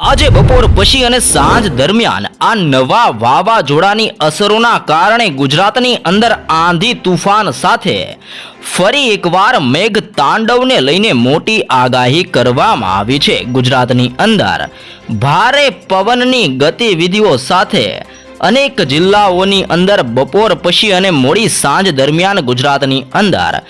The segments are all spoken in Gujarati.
આજે બપોર પછી અને સાંજ દરમિયાન આ નવા વાવાઝોડાની અસરોના કારણે ગુજરાતની અંદર આંધી તુફાન સાથે ફરી એકવાર મેઘ તાંડવને લઈને મોટી આગાહી કરવામાં આવી છે. ગુજરાતની અંદર ભારે પવનની ગતિવિધિઓ સાથે અનેક જિલ્લાઓની અંદર બપોર પછી અને મોડી સાંજ દરમિયાન ગુજરાતની અંદર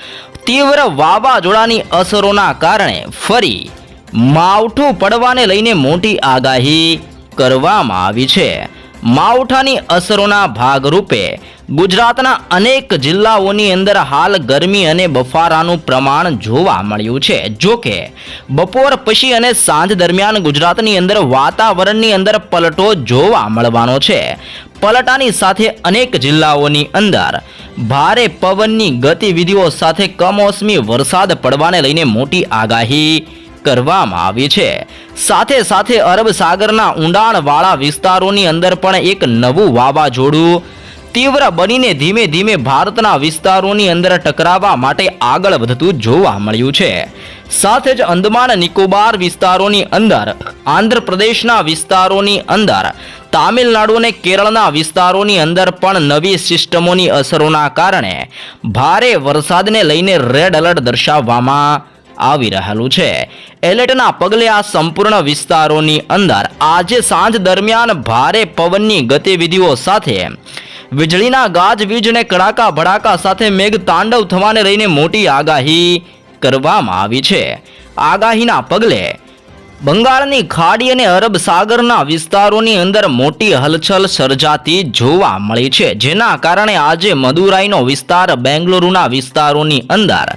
તીવ્ર વાવાઝોડાની અસરોના કારણે ફરી માવઠું પડવાને લઈને મોટી આગાહી કરવામાં આવી છે. માવઠાની અસરોના ભાગરૂપે ગુજરાતના અનેક જિલ્લાઓની અંદર હાલ ગરમી અને બફારાનું પ્રમાણ જોવા મળ્યું છે. જો કે બપોર પછી અને સાંજ દરમિયાન ગુજરાતની અંદર વાતાવરણની અંદર પલટો જોવા મળવાનો છે. પલટાની સાથે અનેક જિલ્લાઓની અંદર ભારે પવનની ગતિવિધિઓ સાથે કમોસમી વરસાદ પડવાને લઈને મોટી આગાહી કરવામાં આવી છે. સાથે સાથે અરબ સાગરના ઊંડાણવાળા વિસ્તારોની અંદર પણ એક નવું વાવાઝોડું તીવ્ર બનીને ધીમે ધીમે ભારતના વિસ્તારોની અંદર ટકરાવવા માટે આગળ વધતું જોવા મળ્યું છે. સાથે જ અંદમાન નિકોબાર વિસ્તારોની અંદર, આંધ્રપ્રદેશના વિસ્તારોની અંદર તામિલનાડુ અને કેરળના વિસ્તારોની અંદર પણ નવી સિસ્ટમોની અસરોના કારણે ભારે વરસાદને લઈને રેડ એલર્ટ દર્શાવવામાં આવી રહેલું છે. એલર્ટના પગલે આ સંપૂર્ણ વિસ્તારોની અંદર આજે સાંજ દરમિયાન ભારે પવનની ગતિવિધિઓ સાથે. વીજળીના ગાજવીજ અને કડાકા ભડાકા સાથે મેઘ તાંડવ થવાને લઈને મોટી આગાહી કરવામાં આવી છે. આગાહીના પગલે બંગાળની ખાડી અને અરબ સાગરના વિસ્તારોની અંદર મોટી હલચલ સર્જાતી જોવા મળી છે, જેના કારણે આજે મદુરાઈનો વિસ્તાર બેંગલુરુના વિસ્તારોની અંદર.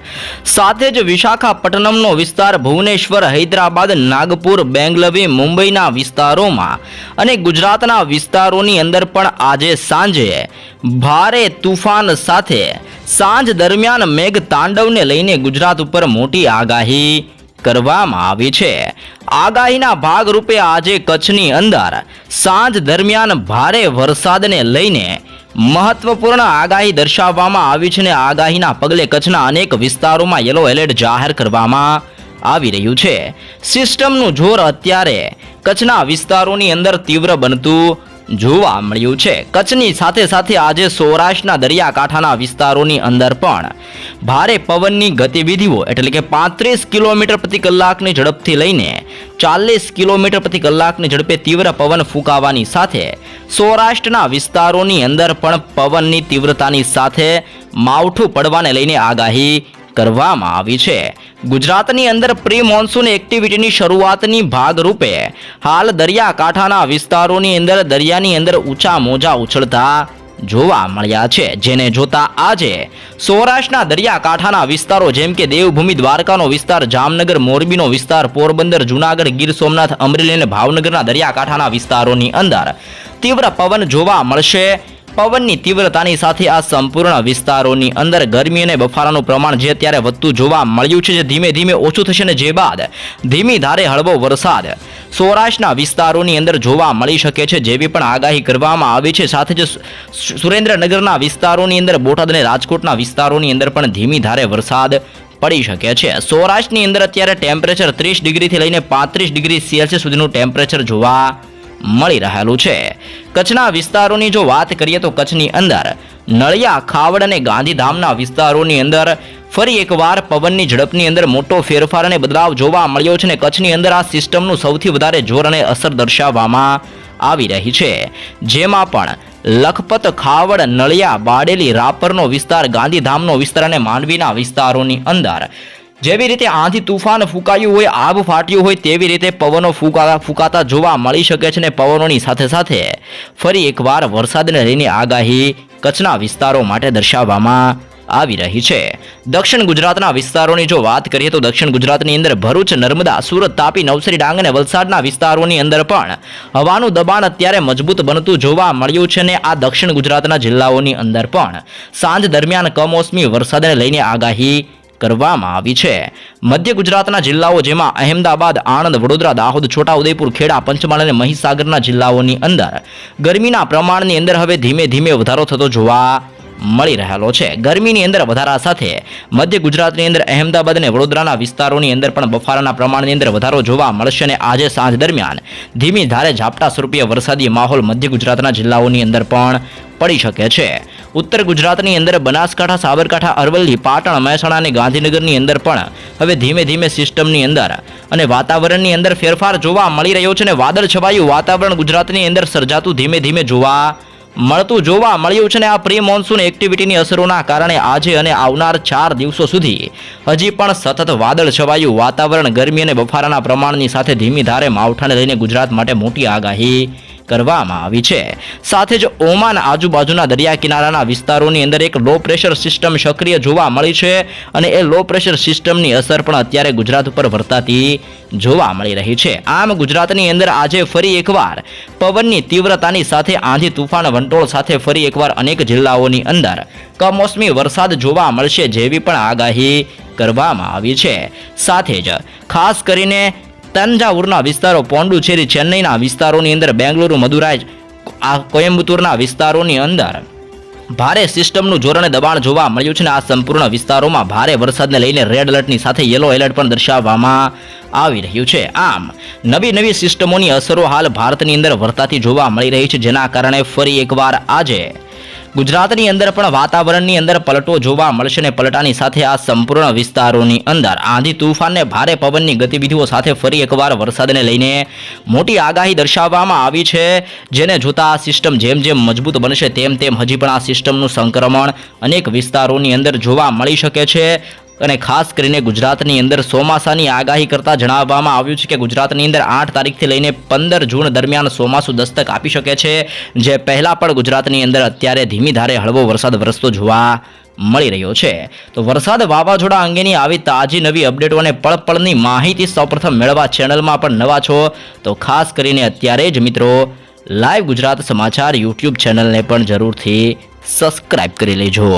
સાથે જ વિશાખાપટ્ટનમનો વિસ્તાર ભુવનેશ્વર, હૈદરાબાદ, નાગપુર, બેંગલવી, મુંબઈના વિસ્તારોમાં અને ગુજરાતના વિસ્તારોની અંદર પણ આજે સાંજે ભારે તુફાન સાથે સાંજ દરમિયાન મેઘ તાંડવને લઈને ગુજરાત ઉપર મોટી આગાહી કરવામાં આવી છે. આગાહીના ભાગરૂપે આજે કચ્છની અંદર સાંજ દરમિયાન ભારે વરસાદને લઈને મહત્વપૂર્ણ આગાહી દર્શાવવામાં આવી છે અને આગાહીના પગલે કચ્છના અનેક વિસ્તારોમાં યલો એલર્ટ જાહેર કરવામાં આવી રહ્યું છે. સિસ્ટમનું જોર અત્યારે કચ્છના વિસ્તારોની અંદર તીવ્ર બનતું જોવા મળ્યું છે. કચ્છની સાથે સાથે આજે સૌરાષ્ટ્રના દરિયાકાંઠાના વિસ્તારોની અંદર પણ ભારે પવનની ગતિવિધિઓ એટલે કે પાંત્રીસ કિલોમીટર પ્રતિ કલાકની ઝડપથી લઈને ચાલીસ કિલોમીટર પ્રતિ કલાકની ઝડપે તીવ્ર પવન ફૂંકાવાની સાથે સૌરાષ્ટ્રના વિસ્તારોની અંદર પણ પવનની તીવ્રતાની સાથે માવઠું પડવાને લઈને આગાહી કરવામાં આવી છે. ગુજરાતની અંદર પ્રી મોન્સૂન એક્ટિવિટીની શરૂઆતની ભાગરૂપે હાલ દરિયાકાંઠાના વિસ્તારોની અંદર, દરિયાની અંદર ઊંચા મોજા ઉછળતા જોવા મળ્યા છે. જેને જોતા આજે સૌરાષ્ટ્રના દરિયાકાંઠાના વિસ્તારો, જેમ કે દેવભૂમિ, દ્વારકાનો વિસ્તાર, જામનગર, મોરબીનો વિસ્તાર, પોરબંદર, જુનાગઢ, ગીર સોમનાથ, અમરેલી અને ભાવનગરના દરિયાકાંઠાના વિસ્તારોની અંદર તીવ્ર પવન જોવા મળશે. પવનની તીવ્રતાની સાથે આ સંપૂર્ણ વિસ્તારોની અંદર ગરમી અને બફારાનું પ્રમાણ જે અત્યારે વધતું જોવા મળ્યું છે, જે ધીમે ધીમે ઓછું થશે અને જે બાદ ધીમી ધારે હળવો વરસાદ સૌરાષ્ટ્રના વિસ્તારોની અંદર જોવા મળી શકે છે, જેવી પણ આગાહી કરવામાં આવી છે. સાથે જ સુરેન્દ્રનગરના વિસ્તારોની અંદર, બોટાદ અને રાજકોટના વિસ્તારોની અંદર પણ ધીમી ધારે વરસાદ પડી શકે છે. સૌરાષ્ટ્રની અંદર અત્યારે ટેમ્પરેચર ત્રીસ ડિગ્રીથી લઈને પાંત્રીસ ડિગ્રી સેલ્સિયસ સુધીનું ટેમ્પરેચર જોવા મળી રહેલું છે. કચ્છના વિસ્તારોની જો વાત કરીએ તો કચ્છની અંદર નળિયા, ખાવડ અને ગાંધીધામના વિસ્તારોની અંદર ફરી એકવાર પવનની ઝડપની અંદર મોટો ફેરફાર અને બદલાવ જોવા મળ્યો છે અને કચ્છની અંદર આ સિસ્ટમનું સૌથી વધારે જોર અને અસર દર્શાવવામાં આવી રહી છે. જેમાં પણ લખપત, ખાવડ, નળિયા, બાડેલી, રાપરનો વિસ્તાર, ગાંધીધામનો વિસ્તાર અને માંડવીના વિસ્તારોની અંદર જેવી રીતે આંધી તુફાન ફૂંકાયું હોય આબ ફાટ્યું હોય, તેવી રીતે પવનો ફૂંકા ફૂંકાતા જોવા મળી શકે છે અને પવનોની સાથે સાથે ફરી એકવાર વરસાદને લઈને આગાહી કચ્છના વિસ્તારો માટે દર્શાવવામાં આવી રહી છે. દક્ષિણ ગુજરાતના વિસ્તારોની જો વાત કરીએ તો દક્ષિણ ગુજરાતની અંદર ભરૂચ, નર્મદા, સુરત, તાપી, નવસારી, ડાંગ અને વલસાડના વિસ્તારોની અંદર પણ હવાનું દબાણ અત્યારે મજબૂત બનતું જોવા મળ્યું છે અને આ દક્ષિણ ગુજરાતના જિલ્લાઓની અંદર પણ. સાંજ દરમિયાન કમોસમી વરસાદને લઈને આગાહી કરવામાં આવી છે. મધ્ય ગુજરાતના જિલ્લાઓ જેમાં અહેમદાબાદ, આણંદ, વડોદરા, દાહોદ, છોટાઉદેપુર, ખેડા, પંચમહાલ અને મહીસાગરના જિલ્લાઓની અંદર ગરમીના પ્રમાણની અંદર હવે ધીમે ધીમે વધારો થતો જોવા મળી રહેલો છે. ગરમીની અંદર વધારા સાથે મધ્ય ગુજરાતની અંદર અહેમદાબાદ અને વડોદરાના વિસ્તારોની અંદર પણ બફારાના પ્રમાણની અંદર વધારો જોવા મળશે અને આજે સાંજ દરમિયાન ધીમી ધારે ઝાપટા સ્વરૂપે વરસાદી માહોલ મધ્ય ગુજરાતના જિલ્લાઓની અંદર પણ પડી શકે છે. ઉત્તર ગુજરાતની અંદર બનાસકાંઠા, સાબરકાંઠા, અરવલ્લી, પાટણ, મહેસાણા અને ગાંધીનગરની અંદર પણ હવે ધીમે ધીમે સિસ્ટમની અંદર અને વાતાવરણની અંદર ફેરફાર જોવા મળી રહ્યો છે અને વાદળ છવાયું વાતાવરણ ગુજરાતની અંદર સર્જાતું ધીમે ધીમે જોવા મળતું જોવા મળ્યું છે ને આ પ્રી મોન્સૂન એક્ટિવિટીની અસરોના કારણે આજે અને આવનાર ચાર દિવસો સુધી હજી પણ સતત વાદળ છવાયું વાતાવરણ ગરમી અને બફારાના પ્રમાણની સાથે ધીમી ધારે માવઠાને લઈને ગુજરાત માટે મોટી આગાહી કરવામાં આવી છે. સાથે જ ઓમાન આજુબાજુના દરિયા કિનારાના વિસ્તારોની અંદર એક લો પ્રેશર સિસ્ટમ સક્રિય જોવા મળી છે અને એ લો પ્રેશર સિસ્ટમની અસર પણ અત્યારે ગુજરાત ઉપર વર્તાતી જોવા મળી રહી છે. આમ ગુજરાતની અંદર આજે ફરી એકવાર પવનની તીવ્રતાની સાથે આંધી તુફાન વંટોળ સાથે ફરી એકવાર અનેક જિલ્લાઓની અંદર કમોસમી વરસાદ જોવા મળશે જેવી પણ આગાહી કરવામાં આવી છે. સાથે જ ખાસ કરીને તંજાવુરના વિસ્તારો પોંડુચેરી ચેન્નઈના વિસ્તારોની અંદર બેંગલુરુ, મદુરાઈ, આ કોયમ્બતુરના વિસ્તારોની અંદર ભારે સિસ્ટમનું જોરણે દબાણ જોવા મળ્યું છે અને આ સંપૂર્ણ વિસ્તારોમાં ભારે વરસાદને લઈને રેડ એલર્ટની સાથે યલો એલર્ટ પણ દર્શાવવામાં આવી રહ્યું છે. આમ, નવી નવી સિસ્ટમોની અસરો હાલ ભારતની અંદર વર્તાતી જોવા મળી રહી છે, જેના કારણે ફરી એકવાર આજે ગુજરાતની અંદર પણ વાતાવરણની અંદર પલટો જોવા મળશે અને પલટાની સાથે આ સંપૂર્ણ વિસ્તારોની અંદર આંધી તુફાનને ભારે પવનની ગતિવિધિઓ સાથે ફરી એકવાર વરસાદને લઈને મોટી આગાહી દર્શાવવામાં આવી છે. જેને જોતા આ સિસ્ટમ જેમ જેમ મજબૂત બનશે તેમ તેમ હજી પણ આ સિસ્ટમનું સંક્રમણ અનેક વિસ્તારોની અંદર જોવા મળી શકે છે. અને ખાસ કરીને ગુજરાતની અંદર ચોમાસાની આગાહી કરતા જણાવવામાં આવ્યું છે કે ગુજરાતની અંદર આઠ તારીખથી લઈને પંદર જૂન દરમિયાન ચોમાસું દસ્તક આપી શકે છે, જે પહેલાં પણ ગુજરાતની અંદર અત્યારે ધીમી ધારે હળવો વરસાદ વરસતો જોવા મળી રહ્યો છે. તો વરસાદ વાવાઝોડા અંગેની આવી તાજી નવી અપડેટો અને પળપળની માહિતી સૌપ્રથમ મેળવવા ચેનલમાં પણ નવા છો. તો ખાસ કરીને અત્યારે જ મિત્રો, લાઈવ ગુજરાત સમાચાર યુટ્યુબ ચેનલને પણ જરૂરથી સબસ્ક્રાઇબ કરી લેજો.